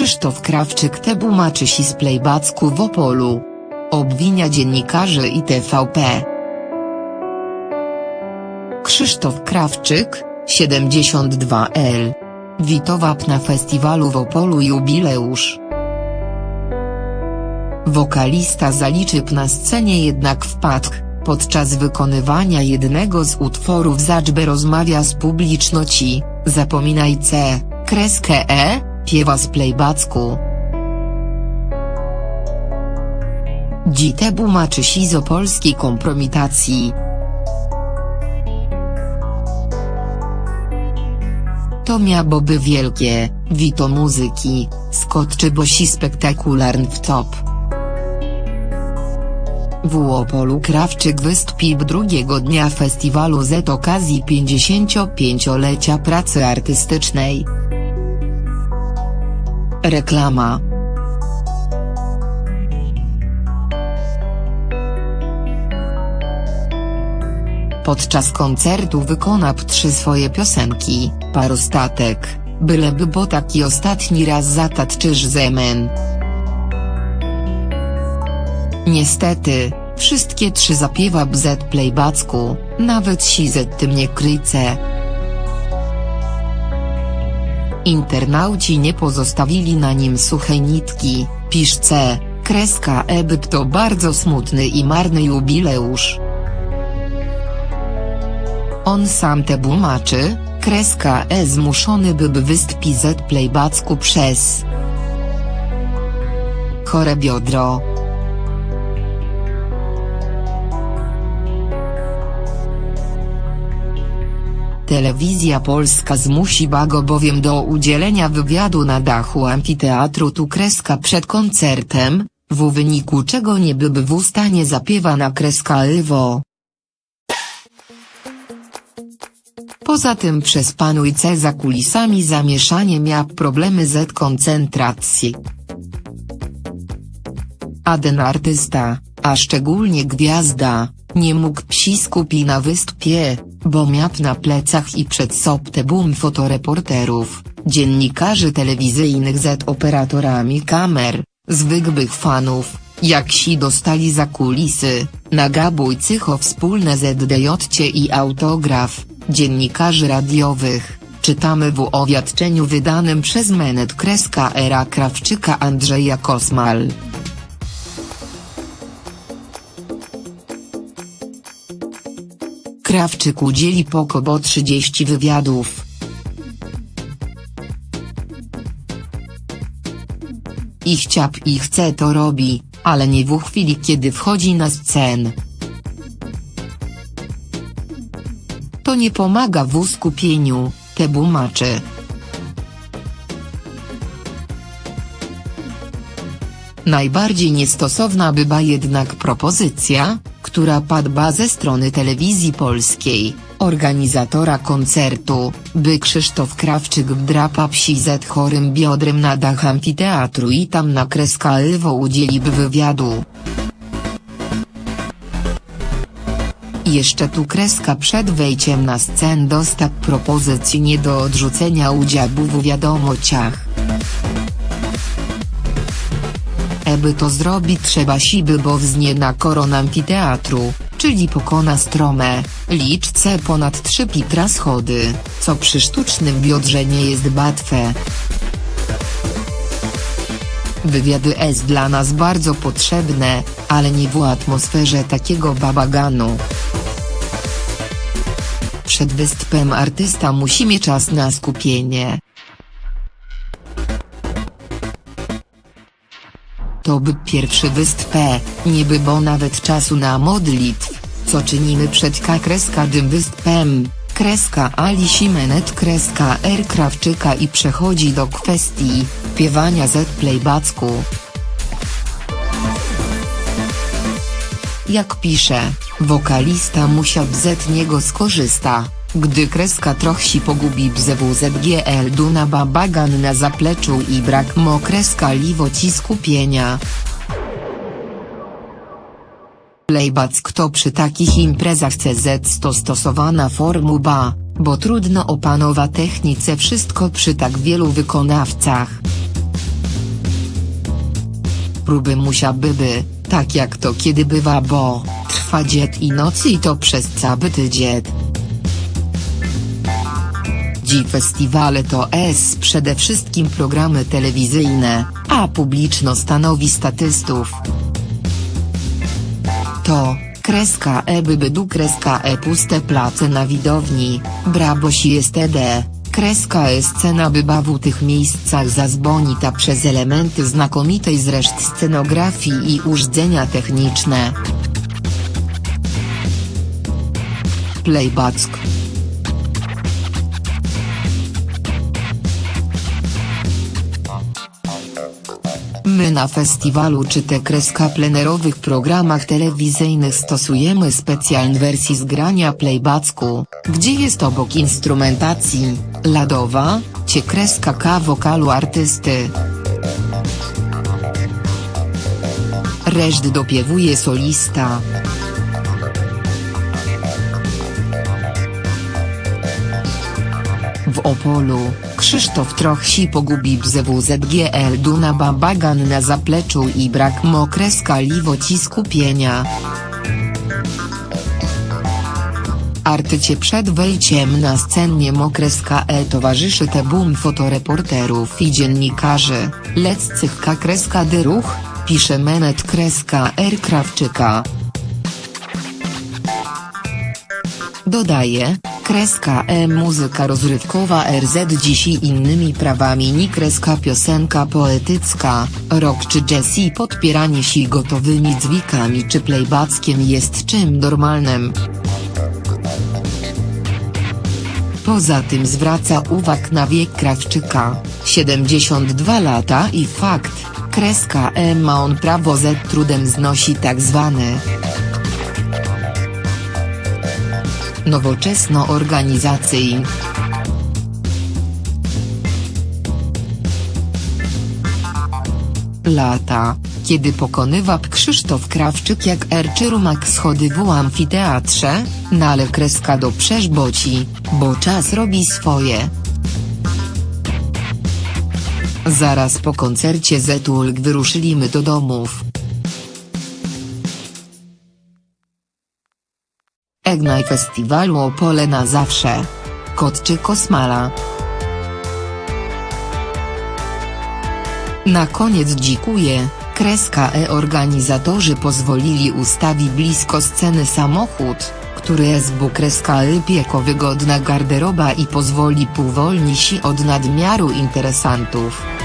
Krzysztof Krawczyk tłumaczy się z playbacku w Opolu. Obwinia dziennikarzy i TVP. Krzysztof Krawczyk, 72L. Witowap na festiwalu w Opolu jubileusz. Wokalista Zaliczyk na scenie jednak wpadł, podczas wykonywania jednego z utworów Zaczby rozmawia z publiczności, zapominaj C, kreskę E, piewa z playbacku. Dzite tłumaczy się z opolskiej kompromitacji. To miałoby wielkie, wito muzyki, skotczy bosi spektakularn w top. W Opolu Krawczyk wystąpił drugiego dnia festiwalu z okazji 55-lecia pracy artystycznej. Reklama Podczas koncertu wykona trzy swoje piosenki, Parostatek, Byleby bo taki ostatni raz zatatczysz zemen. Niestety, wszystkie trzy zapiewa bz playbacku, nawet si z tym nie kryce. Internauci nie pozostawili na nim suchej nitki, piszce, kreska ebyt to bardzo smutny i marny jubileusz. On sam te tłumaczy, kreska e zmuszony by z playbacku przez chore biodro. Telewizja Polska zmusiła go bowiem do udzielenia wywiadu na dachu amfiteatru tu kreska przed koncertem, w wyniku czego nie byłby w stanie zapiewa na kreska Ewo. Poza tym przez panujce za kulisami zamieszanie miał problemy z koncentracji. A ten artysta, a szczególnie gwiazda, nie mógł psi skupić na występie, bo miał na plecach i przed sobą fotoreporterów, dziennikarzy telewizyjnych z operatorami kamer, zwykłych fanów, jak si dostali za kulisy, nagabujcycho wspólne zdjęcie i autograf, dziennikarzy radiowych, czytamy w owiadczeniu wydanym przez Menet Kreska Era Krawczyka Andrzeja Kosmal. Krawczyk udzieli pokobo 30 wywiadów. I chciał i chce to robi, ale nie w chwili kiedy wchodzi na scenę. To nie pomaga w skupieniu, te tłumaczy. Najbardziej niestosowna była jednak propozycja, która padła ze strony telewizji polskiej, organizatora koncertu, by Krzysztof Krawczyk wdrapa psi z chorym biodrem na dach amfiteatru i tam na kreska Ewo udzieliby wywiadu. Jeszcze tu kreska przed wejściem na scenę dostał propozycję nie do odrzucenia udziału w wiadomociach. Eby to zrobić trzeba siby bo wznie na koron amfiteatru, czyli pokona stromę, liczce ponad 3 pitra schody, co przy sztucznym biodrze nie jest łatwe. Wywiady jest dla nas bardzo potrzebne, ale nie w atmosferze takiego babaganu. Przed występem artysta musi mieć czas na skupienie. To by pierwszy występ, nie by bo nawet czasu na modlitw, co czynimy przed K kreska dym występem, kreska Ali Simenet kreska R Krawczyka i przechodzi do kwestii, piewania z playbacku. Jak pisze, wokalista musiał z niego skorzysta, gdy kreska trochę się pogubi bzewzgl duna babagan na zapleczu i brak mo kreska liwoci skupienia. Playback to przy takich imprezach CZ to stosowana formuła, bo trudno opanować technice wszystko przy tak wielu wykonawcach. próby musiaby by, tak jak to kiedy bywa bo, trwa dzień i nocy i to przez cały tydzień. Dzi festiwale to s przede wszystkim programy telewizyjne, a publiczno stanowi statystów. To, kreska e by bydu kreska e puste place na widowni, brabosi jest ed, kreska e scena byba w tych miejscach zazbonita przez elementy znakomitej zreszt scenografii i urządzenia techniczne. Playback My na festiwalu czy te kreska plenerowych programach telewizyjnych stosujemy specjalne wersji zgrania playbacku, gdzie jest obok instrumentacji, ladowa, cie kreska K wokalu artysty. Reszt dopiewuje solista. W Opolu, Krzysztof Trochsi pogubi bzewzgl Duna Babagan na zapleczu i brak mokreska liwoci skupienia. Artycie przed wejściem na scenie mokreska e towarzyszy te boom fotoreporterów i dziennikarzy, leccych k kreska dy ruch, pisze Menet kreska R Krawczyka. Dodaje, kreska e muzyka rozrywkowa RZ dziś i innymi prawami ni kreska piosenka poetycka, rock czy jazz i podpieranie si gotowymi dźwigami czy playbackiem jest czym normalnym. Poza tym zwraca uwag na wiek Krawczyka, 72 lata i fakt, kreska e ma on prawo z trudem znosi tak zwany nowoczesno organizacyjny. Lata, kiedy pokonywa Krzysztof Krawczyk jak Erczyrumak schody w amfiteatrze, no ale kreska do przeżboci, bo czas robi swoje. Zaraz po koncercie Zetulk wyruszyliśmy do domów. Egnaj Festiwalu Opole na zawsze. Kot czy Kosmala. Na koniec dzikuję, kreska e organizatorzy pozwolili ustawi blisko sceny samochód, który jest kreska e pieko wygodna garderoba i pozwoli powolni si od nadmiaru interesantów.